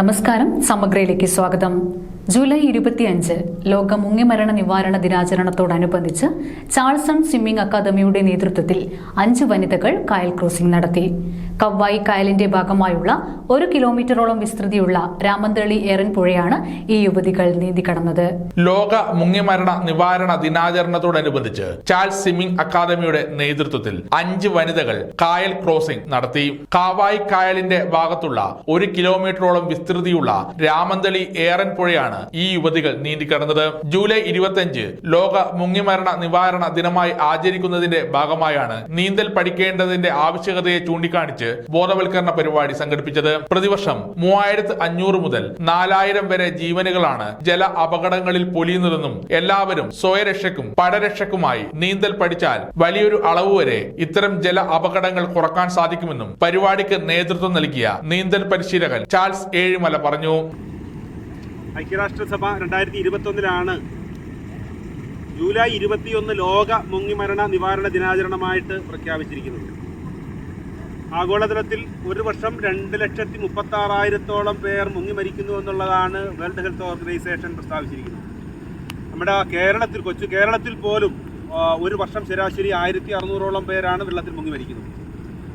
നമസ്കാരം സമഗ്രയിലേക്ക് സ്വാഗതം. ജൂലൈ ഇരുപത്തിയഞ്ച് ലോക മുങ്ങിമരണ നിവാരണ ദിനാചരണത്തോടനുബന്ധിച്ച് ചാൾസൺ സ്വിമ്മിംഗ് അക്കാദമിയുടെ നേതൃത്വത്തിൽ അഞ്ച് വനിതകൾ കായൽ ക്രോസിംഗ് നടത്തി. കവ്വായി കായലിന്റെ ഭാഗമായുള്ള ഒരു കിലോമീറ്ററോളം വിസ്തൃതിയുള്ള രാമന്തളി ഏറൻ പുഴയാണ് ഈ യുവതികൾ നീന്തി കടന്നത് ലോക മുങ്ങിമരണ നിവാരണ ദിനാചരണത്തോടനുബന്ധിച്ച് ചാൾസ് സ്വിമ്മിംഗ് അക്കാദമിയുടെ നേതൃത്വത്തിൽ അഞ്ച് വനിതകൾ കായൽ ക്രോസിംഗ് നടത്തി. കാവായി കായലിന്റെ ഭാഗത്തുള്ള ഒരു കിലോമീറ്ററോളം വിസ്തൃതിയുള്ള രാമന്തളി ഏറൻ പുഴയാണ് ഈ യുവതികൾ നീന്തി കടന്നത് ജൂലൈ ഇരുപത്തിയഞ്ച് ലോക മുങ്ങിമരണ നിവാരണ ദിനമായി ആചരിക്കുന്നതിന്റെ ഭാഗമായാണ് നീന്തൽ പഠിക്കേണ്ടതിന്റെ ആവശ്യകതയെ ചൂണ്ടിക്കാണിച്ച് ബോധവൽക്കരണ പരിപാടി സംഘടിപ്പിച്ചത് പ്രതിവർഷം മൂവായിരത്തി അഞ്ഞൂറ് മുതൽ നാലായിരം വരെ ജീവനുകളാണ് ജല അപകടങ്ങളിൽ പൊലിയുന്നതെന്നും എല്ലാവരും സ്വയരക്ഷയ്ക്കും പടരക്ഷയ്ക്കുമായി നീന്തൽ പഠിച്ചാൽ വലിയൊരു അളവ് വരെ ഇത്തരം ജല അപകടങ്ങൾ കുറയ്ക്കാൻ സാധിക്കുമെന്നും പരിപാടിക്ക് നേതൃത്വം നൽകിയ നീന്തൽ പരിശീലകൻ ചാൾസ് ഏഴിമല പറഞ്ഞു. ഐക്യരാഷ്ട്രസഭ രണ്ടായിരത്തി ഇരുപത്തൊന്നിലാണ് ജൂലൈ ഇരുപത്തിയൊന്ന് ലോക മുങ്ങിമരണ നിവാരണ ദിനാചരണമായിട്ട് പ്രഖ്യാപിച്ചിരിക്കുന്നത്. ആഗോളതലത്തിൽ ഒരു വർഷം രണ്ട് ലക്ഷത്തി മുപ്പത്തി ആറായിരത്തോളം പേർ മുങ്ങി മരിക്കുന്നു എന്നുള്ളതാണ് വേൾഡ് ഹെൽത്ത് ഓർഗനൈസേഷൻ പ്രസ്താവിച്ചിരിക്കുന്നത്. നമ്മുടെ കേരളത്തിൽ കൊച്ചു കേരളത്തിൽ പോലും ഒരു വർഷം ശരാശരി ആയിരത്തി അറുന്നൂറോളം പേരാണ് വെള്ളത്തിൽ മുങ്ങി മരിക്കുന്നത്.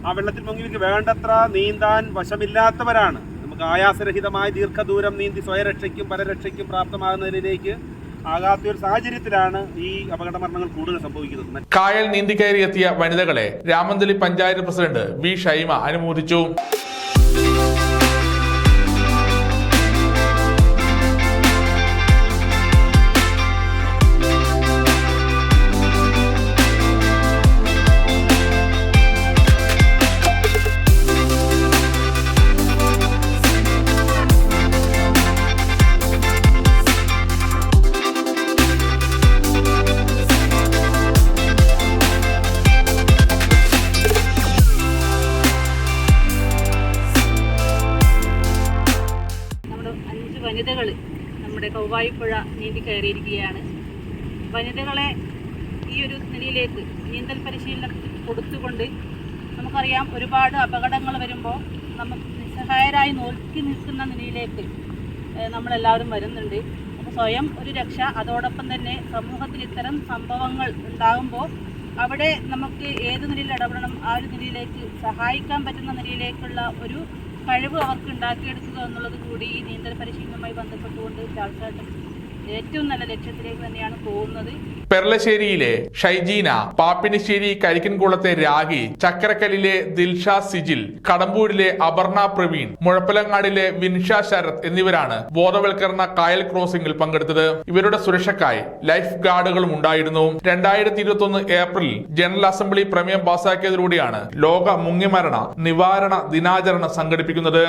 ആ വെള്ളത്തിൽ മുങ്ങി മരിക്കുക വേണ്ടത്ര നീന്താൻ വശമില്ലാത്തവരാണ്. നമുക്ക് ആയാസരഹിതമായ ദീർഘദൂരം നീന്തി സ്വയരക്ഷയ്ക്കും പരരക്ഷയ്ക്കും പ്രാപ്തമാകുന്നതിലേക്ക് ആകാത്ത ഒരു സാഹചര്യത്തിലാണ് ഈ അപകട മരണങ്ങൾ കൂടുതൽ സംഭവിക്കുന്നത്. കായൽ നീന്തിക്കയറിയെത്തിയ വനിതകളെ രാമന്തലി പഞ്ചായത്ത് പ്രസിഡന്റ് വി ഷൈമ അനുമോദിച്ചു. നമ്മുടെ കൗവായിപ്പുഴ നീന്തി കയറിയിരിക്കുകയാണ്. വനിതകളെ ഈ ഒരു നിലയിലേക്ക് നീന്തൽ പരിശീലനം കൊടുത്തുകൊണ്ട് നമുക്കറിയാം ഒരുപാട് അപകടങ്ങൾ വരുമ്പോൾ നമുക്ക് നിസ്സഹായരായി നോക്കി നിൽക്കുന്ന നിലയിലേക്ക് നമ്മളെല്ലാവരും വരുന്നുണ്ട്. അപ്പോൾ സ്വയം ഒരു രക്ഷ അതോടൊപ്പം തന്നെ സമൂഹത്തിൽ ഇത്തരം സംഭവങ്ങൾ ഉണ്ടാകുമ്പോൾ അവിടെ നമുക്ക് ഏത് നിലയിൽ ഇടപെടണം ആ ഒരു നിലയിലേക്ക് സഹായിക്കാൻ പറ്റുന്ന നിലയിലേക്കുള്ള ഒരു കഴിവ് അവർക്ക് ഉണ്ടാക്കിയെടുക്കുക എന്നുള്ളത് കൂടി ഈ നീന്തൽ പരിശീലനവുമായി ബന്ധപ്പെട്ടുകൊണ്ട് ചാൾച്ചാട്ടം ഏറ്റവും നല്ല ലക്ഷ്യത്തിലേക്ക് തന്നെയാണ് പോകുന്നത്. പെർലശ്ശേരിയിലെ ഷൈജീന പാപ്പിനിശ്ശേരി കരിക്കൻകുളത്തെ രാഹി ചക്കരക്കല്ലിലെ ദിൽഷ സിജിൽ കടമ്പൂരിലെ അപർണ പ്രവീൺ മുഴപ്പലങ്ങാടിലെ വിൻഷ ശരത് എന്നിവരാണ് ബോധവൽക്കരണ കായൽ ക്രോസിംഗിൽ പങ്കെടുത്തത്. ഇവരുടെ സുരക്ഷക്കായി ലൈഫ് ഗാർഡുകളും ഉണ്ടായിരുന്നു. രണ്ടായിരത്തി ഇരുപത്തി ഒന്ന് ഏപ്രിലിൽ ജനറൽ അസംബ്ലി പ്രമേയം പാസാക്കിയതിലൂടെയാണ് ലോക മുങ്ങിമരണ നിവാരണ ദിനാചരണം സംഘടിപ്പിക്കുന്നത്.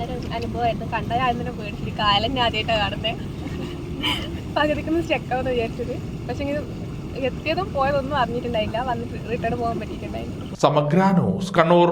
നല്ലൊരു അനുഭവമായിരുന്നു. കണ്ട ഞാൻ തന്നെ പേടിച്ചിട്ട് കാലം ഞാൻ ആദ്യമായിട്ടാണ് കാണുന്നത് പകുതിക്കൊന്ന് സ്റ്റെക്കാവെന്ന് വിചാരിച്ചത് പക്ഷെ ഇങ്ങനെ എത്തിയതും പോയതൊന്നും അറിഞ്ഞിട്ടുണ്ടായില്ല. വന്നിട്ട് റിട്ടേൺ പോകാൻ പറ്റിയിട്ടുണ്ടായിരുന്നു സമഗ്ര ന്യൂസ് കണ്ണൂർ.